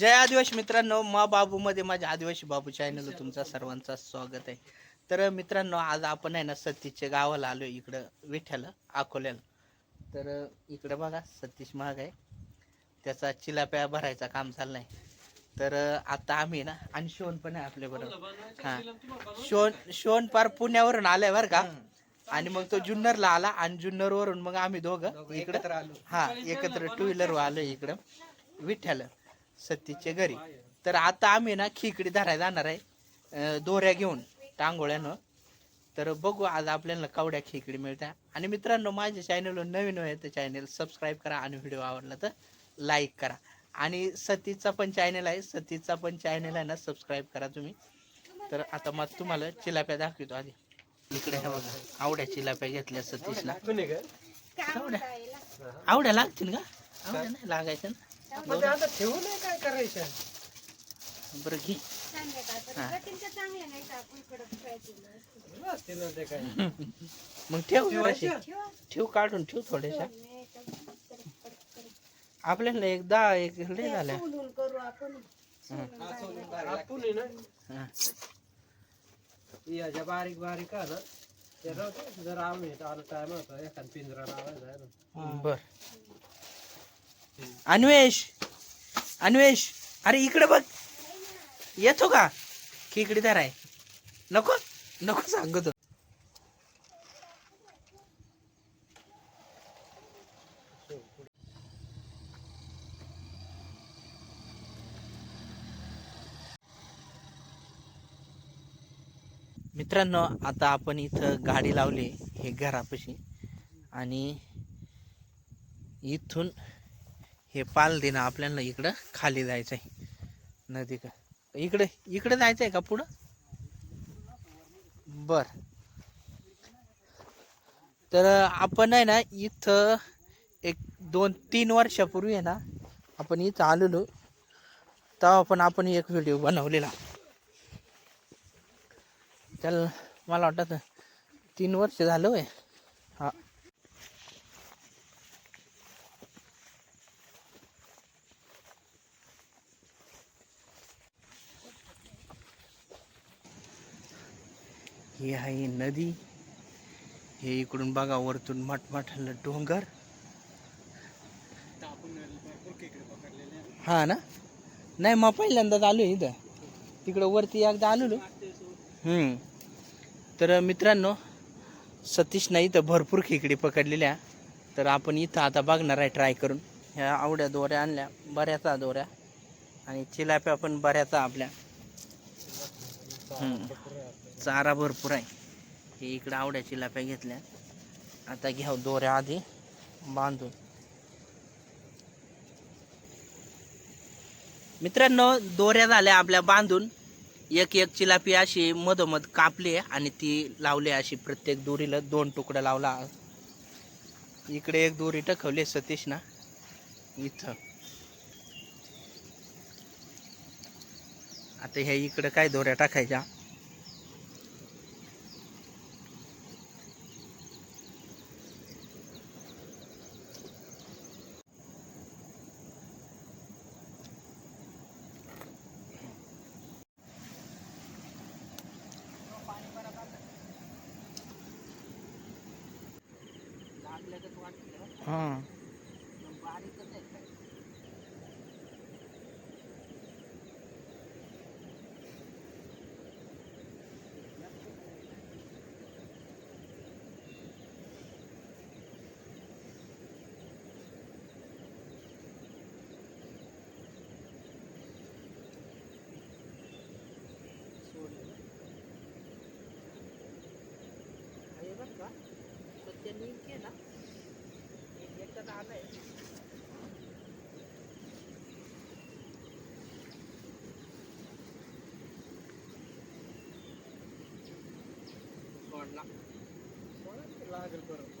जय आदिवासी मित्रांनो मा बाबूमध्ये माझ्या आदिवासी बाबू चॅनल तुमचं सर्वांचं स्वागत आहे. तर मित्रांनो आज आपण आहे ना सतीशच्या गावाला आलो इकडं विठ्याला अकोल्याला. तर इकडं बघा सतीश महाग आहे. त्याचा चिलाप्या भरायचा काम चाललाय तर आता आम्ही ना आणि शोन पण आहे आपल्या बरोबर. हा. शोन शोन पार पुण्यावरून आलाय बरं का. आणि मग तो जुन्नरला आला आणि जुन्नर वरून मग आम्ही दोघं इकडं आलो. हा एकत्र टू व्हीलर आलो इकडं. विठ्ठल. सतीच्या घरी. तर आता आम्ही ना खिकडी धरायला जाणार आहे दोऱ्या घेऊन टांगोळ्यानं. तर बघू आज आपल्याला कवड्या खिकडी मिळत्या. आणि मित्रांनो माझ्या चॅनलवर नवीन आहे तर चॅनल सबस्क्राईब करा आणि व्हिडिओ आवडला तर लाईक करा. आणि सतीचा पण चॅनल आहे सतीचा पण चॅनल आहे ना सबस्क्राईब करा तुम्ही. तर आता मग तुम्हाला चिलाप्या दाखवतो आधी. इकडे हे बघा आवड्या चिलाप्या घेतल्या सतीशला. आवड्या आवड्या लागतील का? आवड्या नाही लागायच्या ना? ते आता ठेवू नये काय करायचं? बरं घे. असते ना. ते काय? मग ठेव जराशी. ठेव. काढून ठेव थोड्याशा. आपल्याला एकदा एक लय झाल्या. आपण. आहे ना. याच्या बारीक बारीक ना ते राहू दे. जर आम्ही आलो टाइम होता. एखाद पिंजरा लावायचा बर. अन्वेष अन्वेष अरे इकडे बघ. येतो का? खेकडी तर आहे नको नको सांगतो. मित्रांनो आता आपण इथं गाडी लावली हे घरापाशी. आणि इथून हे पाल देणं आपल्याला इकडं खाली जायचं आहे. नदी का इकडे इकडे जायचं आहे का पुढं? बर. तर आपण आहे ना इथं एक दोन तीन वर्षापूर्वी आहे ना आपण इथं आलेलो. तेव्हा पण आपण एक व्हिडिओ बनवलेला. त्याला मला वाटतं तीन वर्ष झालं आहे ही आहे नदी. हे इकडून बघा वरतून मोठमोठ्याला डोंगर. हा ना? नाही मग पहिल्यांदाच आलो इथं. तिकडं वरती एकदा आलेलो. हम्म. तर मित्रांनो सतीश नाही इथं भरपूर खेकडे पकडलेल्या. तर आपण इथं आता बघणार आहे ट्राय करून. ह्या आवड्या दोऱ्या आणल्या बऱ्याचा दोऱ्या. आणि चिलाप्या पण बऱ्याचा आपल्या. चारा भरपूर आहे. हे इकडं आवड्या चिलाप्या घेतल्या आता घ्याव दोऱ्या आधी बांधून. मित्रांनो दोऱ्या झाल्या आपल्या बांधून. एक एक चिलापी अशी मधोमध कापली आणि ती लावली अशी प्रत्येक दोरीला दोन तुकडा लावला. इकडे एक दोरी टकवली सतीश ना इथं. आता ह्या इकडं काय दोऱ्या टाकायच्या? हां. लागेल परत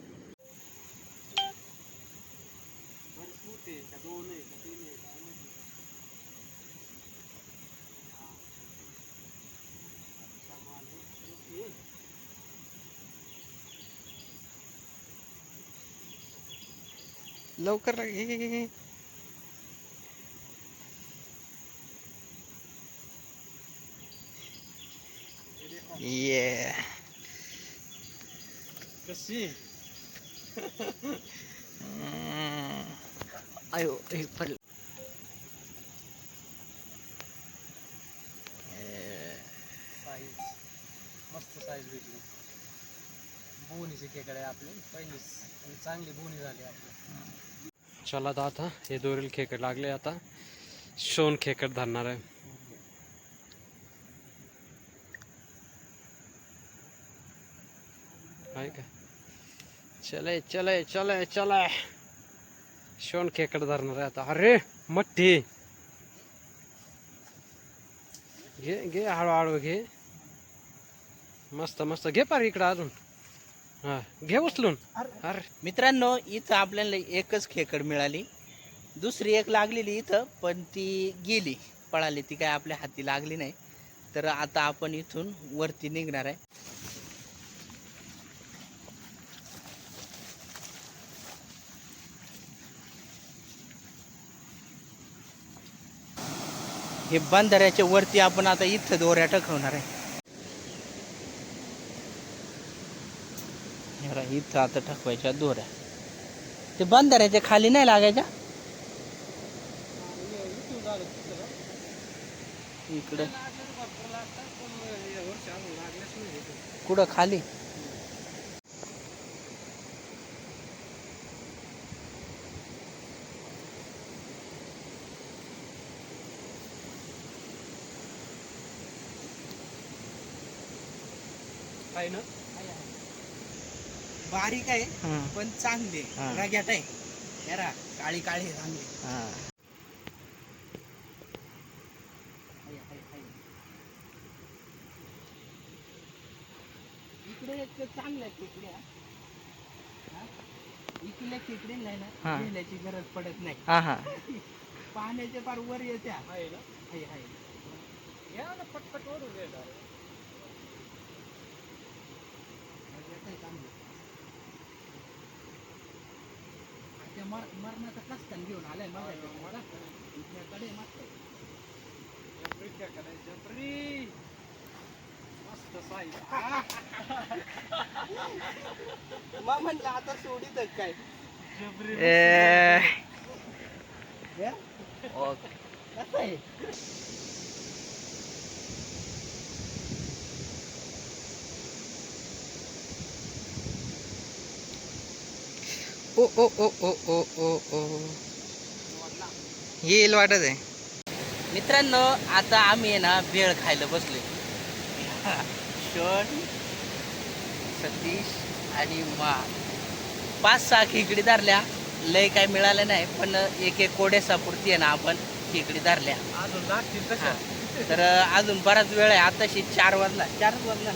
लवकर घे घे, घे, घे. अयो हे पडलं. साईज मस्त साईज भेटली. खेकडे आहे आपले पहिलीच. आणि चांगली बोनी झाली आपली. चला तर आता हे दोरील खेकड लागले आता. शोन खेकड धरणार आहे. आहे का? चले चले चले चले. शोन खेकड धरणार आहे आता. अरे मट्टी. घे घे हळूहळू घे. मस्त मस्त. घे पार इकडं अजून. हा घे उचलून. अरे. मित्रांनो इथं आपल्याला एकच खेकड मिळाली. दुसरी एक लागलेली इथं पण ती गेली. पळाली. ती काय आपल्या हाती लागली नाही. तर आता आपण इथून वरती निघणार आहे. हे बंधाऱ्याच्या वरती आपण आता इथं दोऱ्या टकवणार आहे. इथं आता ठकवायच्या दोऱ्या. ते बंधाऱ्याच्या खाली नाही लागायच्या? इकडे. कुठं खाली? आहे ना? बारीक आहे पण चांगले हा. रग्यात आहे. हेरा काळी काळी आहे चांगली. इकडे एक चांगल्या खेकड्या हा? इकडल्या खेकडे नाही ना गेल्याची गरज पडत नाही. पाण्याच्या पार वर येत्या. आहे ना? हाय, हाय. या ना पटपट वरून ये direct. रग्यात आहे चांगलं. त्या मर- मरणाचा कस्टन घेऊन आलाय माझ्या इथल्याकडे मस्त आहे. जबरी खेकडे आहे, जबरी मस्त साईज मग म्हणलं आता सोडीत काय जबरी हे? कसं आहे? ओ ओ ओ ओ ओ ओ ओ. येईल वाटत आहे. मित्रांनो आता आम्ही आहे ना भेळ खायला बसलोय. शण सतीश आणि मा. पाच सहा खिकडी धरल्या. लय काय मिळालं नाही पण एक एक कोडेसापुरती आहे ना आपण खिकडी धरल्या. अजून हा. तर अजून बराच वेळ आहे. आताशी चार वाजला. चारच वाजला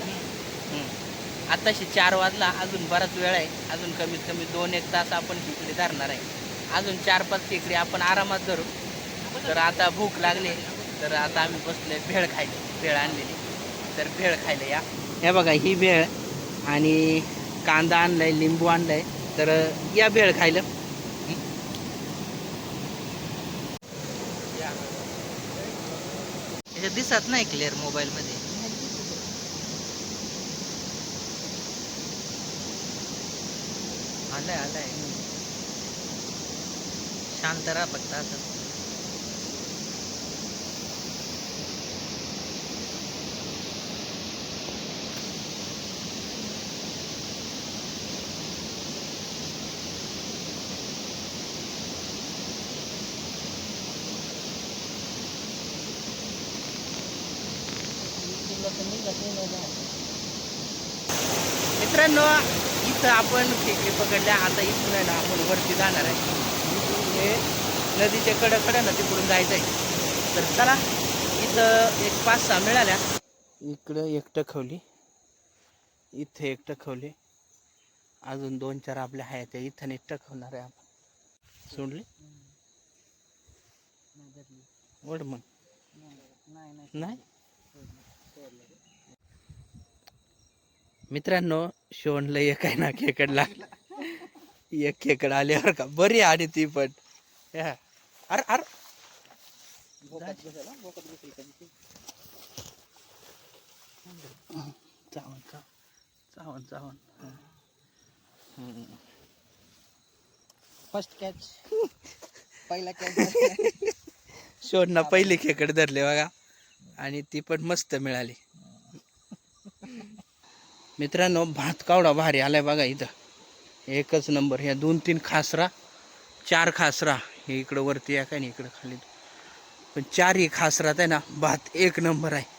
आताशी चार वाजला अजून बराच वेळ आहे. अजून कमीत कमी दोन एक तास आपण खिकडी धरणार आहे. अजून चार पाच खिकडी आपण आरामात धरू. तर आता भूक लागली. तर आता आम्ही बसलोय भेळ खायला. भेळ आणलेली. तर भेळ खायला या. हे बघा ही भेळ आणि कांदा आणलाय लिंबू आणलाय. तर या भेळ खायला. याच्यात दिसत नाही क्लिअर मोबाईलमध्ये आलाय आलाय. शांत राहा फक्त आता मित्रांनो इथं आपण खेकडे पकडल्या आता इथून आहे ना आपण वरती जाणार आहे. इथून हे नदीच्या कडकडे ना तिकडून जायचं आहे तर चला इथं एक पाच सहा मिळाल्या. इकडं एक टखवली. इथं एक टखवली. अजून दोन चार आपल्या आहेत त्या. इथं एक टखवणार आहे आपण. सोडली? वड मग. नाही? मित्रांनो शिवणला एक आहे ना खेकड लागला एक खेकड आल्यावर का बरी आली ती पण. अरे अरे. हं. फर्स्ट कॅच पहिला कॅच शोधना पहिली खेकडे धरले बघा आणि ती पण मस्त मिळाली मित्रांनो भात कावडा भारी आलाय बघा इथं. एकच नंबर ह्या दोन तीन खासरा चार खासरा. हे इकडं वरती आहे का नाही इकडं खाली. पण चारही खासरात आहे ना भात एक नंबर आहे.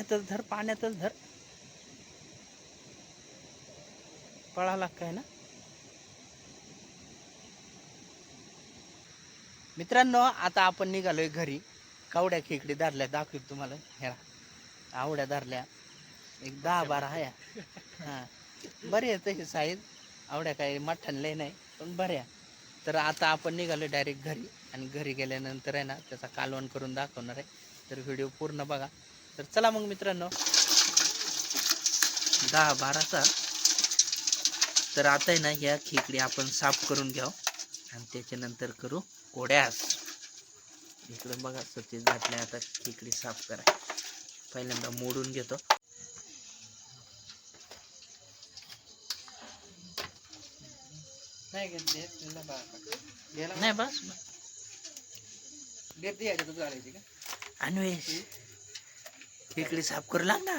पाण्यातच धर पाण्यातच धर. पळाला काय ना? मित्रांनो आता आपण निघालोय घरी. कावड्या खेकडी धरल्या दाखवीत तुम्हाला. ह्या आवड्या धरल्या. एक दहा बारा आहे. हा. बरे आहे तशी साईज आवड्या काही मठ्ठण लय नाही पण बऱ्या तर आता आपण निघालो डायरेक्ट घरी. आणि घरी गेल्यानंतर आहे ना त्याचा कालवण करून दाखवणार आहे. तर व्हिडिओ पूर्ण बघा. तर चला मग मित्रांनो. दहा बाराचा तर आता आहे ना ह्या खेकडी आपण साफ करून घ्याव. आणि त्याच्यानंतर करू कोड्यास. इकडं बघा सतीश घातले आता खेकडी साफ करा पहिल्यांदा मोडून घेतो. नाही बस. गर्दी खेकडी साफ करू लाग ना.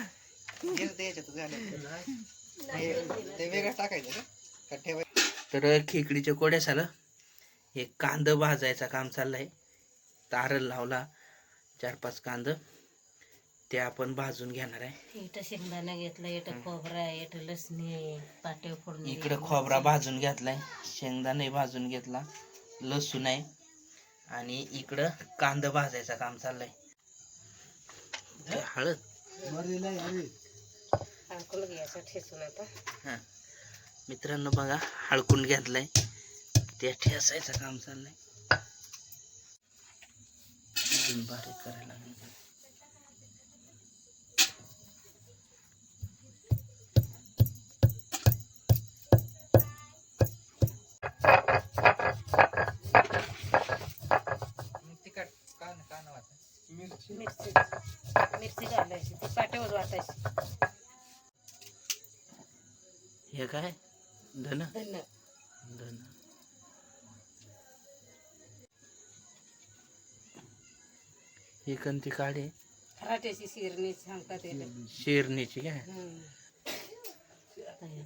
तर खेकडीच्या कोड्या झालं हे कांद भाजायचं काम चाललंय. तारल लावला. चार पाच कांद. ते आपण भाजून घेणार आहे. इथं शेंगदाणा घेतलं इथं खोबरा आहे इथं लसणी आहे पाट्या फोडणी इकडे खोबरा भाजून घेतलाय. शेंगदाणे भाजून घेतला. लसूण आहे. आणि इकडं कांदा भाजायचं काम चाललंय. हळद. अडकून घ्यायचं ठेचून आता. हा. मित्रांनो बघा हळकून घेतलाय. ते ठेसायचं काम चाललंय. बारीक करायला लागेल. मिरची. मिरची घालायची ती पाट्यावर वाटायची. हे काय? धन? धन्न धन. ही कंती काढे फराट्याची शिरणी सांगतात शेरणीची काय?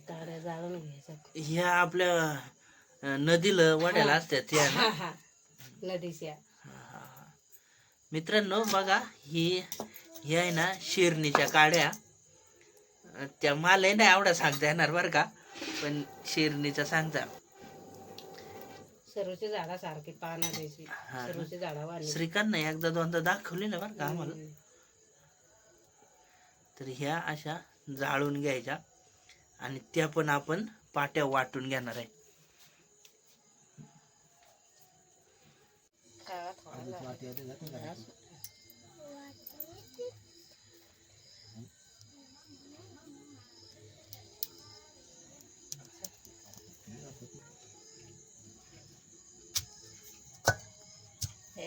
काड्या जाळून घ्यायच्या ह्या आपल्या नदीला वाड्याला असतात त्या हा हा. नदीच्या. मित्रांनो बघा ही ही आहे ना शिरणीच्या काड्या. त्या मला नाही आवडा सांगता येणार बरं का पण शिरणीच्या सांगता. सर्वची झाडा सारखी पाना द्यायची. हा. सर्वची झाडा श्रीकांत एकदा दोनदा दाखवली ना बरं का आम्हाला. तर ह्या अशा जाळून घ्यायच्या आणि त्या पण आपण पाट्या वाटून घेणार आहे. खावा थोडा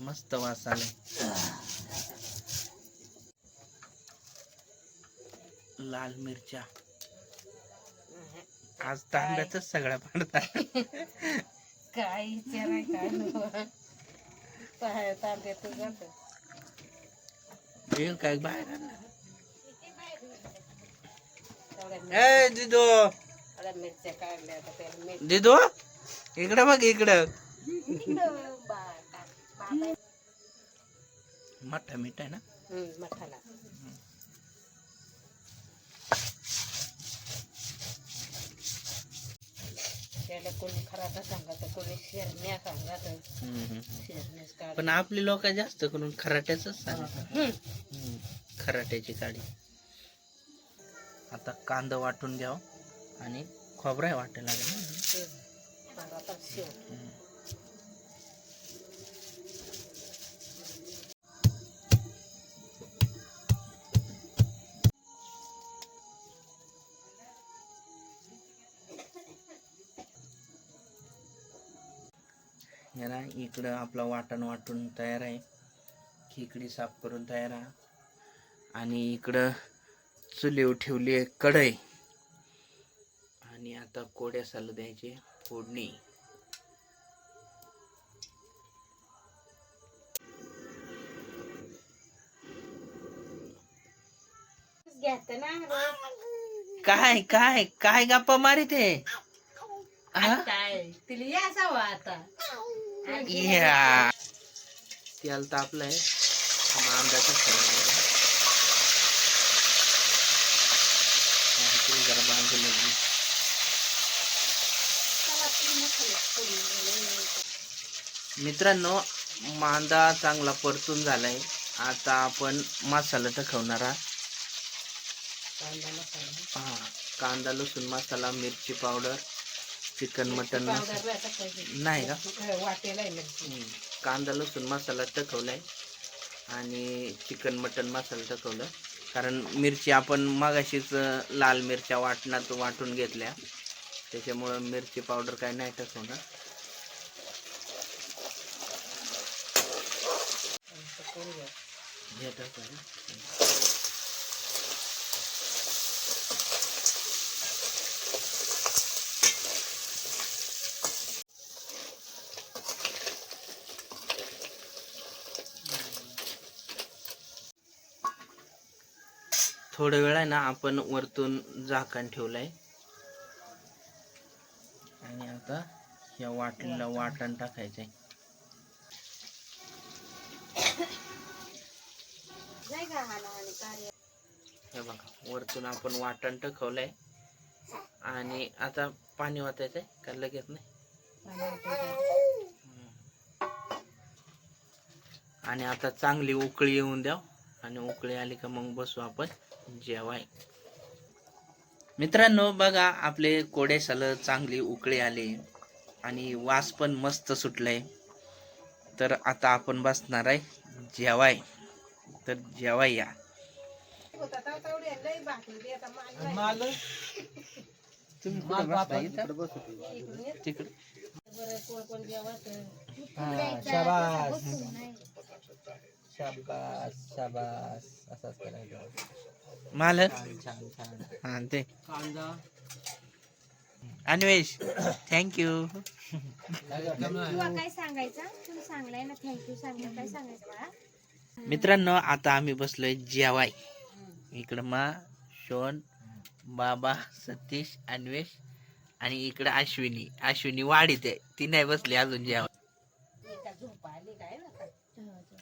मस्त वास आलाय लाल मिरच्या. आज तांब्यातच सगळ्या पडतात. काय विचाराय काय जात येईल काय बाहेर आणणार? दिदो मिरच्या. काढल्या दिदो इकडं बघ इकडं. मठ्ठा मीठ आहे ना? मठाला त्याला कोणी खराटा सांगत कोणी शेरण्या सांगत. हम्म, हम्म. शेरण्यास काढ पण आपली लोक जास्त करून खराट्याच सांगतात. खराट्याची काडी. आता कांदा वाटून घ्याव आणि खोबरा वाटायला लागेल ना? हे ना इकडं आपला वाटण वाटून तयार आहे. खिकडी साफ करून तयार आहे. आणि इकडं चुलीव ठेवली आहे कढई. आणि आता कोड्या साल द्यायचे फोडणी. काय काय काय गप्पा मारित काय तिला या असावं आता. या तेल तापलंय मांब्याचं जरा बांधून. मित्रांनो मांदा चांगला परतून झालाय. आता आपण मसाला टाकवणार आहात. कांदा मसाला. हा कांदा लसूण मसाला मिरची पावडर. Chicken mutton. नाही का आहे. कांदा लसूण मसाला टाकवलाय आणि चिकन मटन मसाला टाकवलं कारण मिरची आपण मगाशीच लाल मिरच्या वाटणात वाटून घेतल्या त्याच्यामुळं मिरची पावडर काय नाही टाकवणार. हे. थोड्या वेळ आहे ना आपण वरतून झाकण ठेवलंय. आणि आता या वाटलेला वाटण टाकायचंय. हे बघा वरतून आपण वाटण टाकवलंय. आणि आता पाणी वाटायचंय का लगेच नाही. आणि आता चांगली उकळी येऊन द्या. आणि उकळी आली का मग बसू आपण. जेवाय. मित्रांनो बघा आपले कोडे साल चांगली उकळी आली आणि वास पण मस्त सुटलाय. तर आता आपण बसणार आहे. जेवाय. तर जेवाय या? तिकडे बरं, कोण कोण जेवतं. शाबास शाबास शाबास असाच करायचं मालक? छान छान हा ते. कांदा. अन्वेष थँक्यू काय सांगायचं? तुम्ही सांगलाय ना थँक्यू सांगितलं काय सांगायचं मला मित्रांनो आता आम्ही बसलोय जेवाय. इकडं मा शोन बाबा सतीश अन्वेष आणि इकडं अश्विनी. अश्विनी वाढीत आहे. ती नाही बसली अजून जेवा का झोप आली काय? ना का? जुळी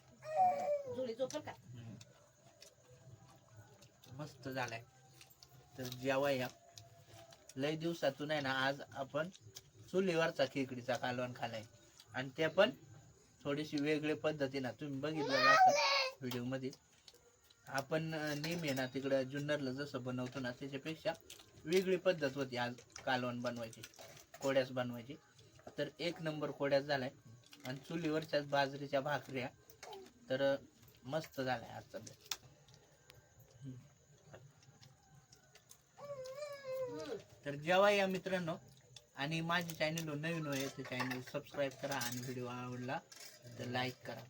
झोपल का? मस्त झालाय. तर जेव्हा या. लय दिवसातून आहे ना आज आपण चुलीवरचा खिकडीचा कालवण खालाय आणि ते पण थोडीशी वेगळी पद्धतीनं. तुम्ही बघितलं असं व्हिडिओमध्ये आपण नेहमी ना तिकडं जुन्नरला जसं बनवतो ना त्याच्यापेक्षा वेगळी पद्धत होती आज कालवण बनवायची कोड्यास बनवायची. तर एक नंबर कोड्यास झालाय. आणि चुलीवरच्याच बाजरीच्या भाकऱ्या. तर मस्त झालाय आजचा बेत तर जेव्हा या मित्रांनो आणि माझे चॅनल नवीन होय ते चॅनल सबस्क्राईब करा आणि व्हिडिओ आवडला तर लाईक करा.